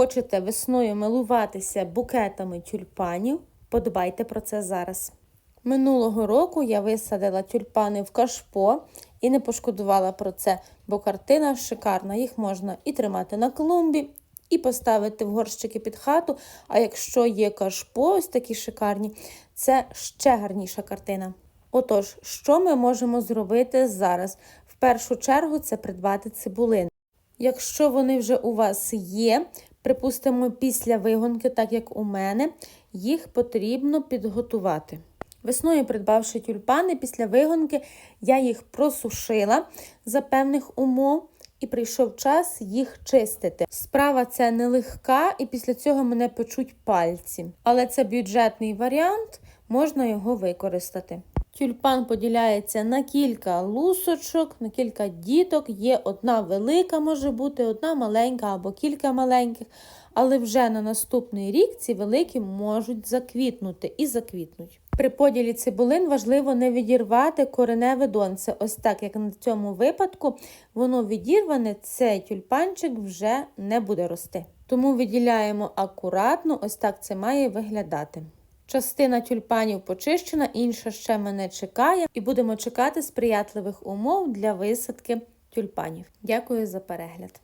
хочете весною милуватися букетами тюльпанів, подбайте про це зараз. Минулого року я висадила тюльпани в кашпо і не пошкодувала про це, бо картина шикарна. Їх можна і тримати на клумбі, і поставити в горщики під хату. А якщо є кашпо, ось такі шикарні, це ще гарніша картина. Отож, що ми можемо зробити зараз? В першу чергу це придбати цибулин. Якщо вони вже у вас є, припустимо, після вигонки, так як у мене, їх потрібно підготувати. Весною, придбавши тюльпани, після вигонки я їх просушила за певних умов і прийшов час їх чистити. Справа це нелегка, і після цього мене печуть пальці. Але це бюджетний варіант, можна його використати. Тюльпан поділяється на кілька лусочок, на кілька діток. Є одна велика, може бути, одна маленька або кілька маленьких. Але вже на наступний рік ці великі можуть заквітнути і заквітнуть. При поділі цибулин важливо не відірвати кореневе донце. Ось так, як на цьому випадку, воно відірване, цей тюльпанчик вже не буде рости. Тому виділяємо акуратно, ось так це має виглядати. Частина тюльпанів почищена, інша ще мене чекає, і будемо чекати сприятливих умов для висадки тюльпанів. Дякую за перегляд!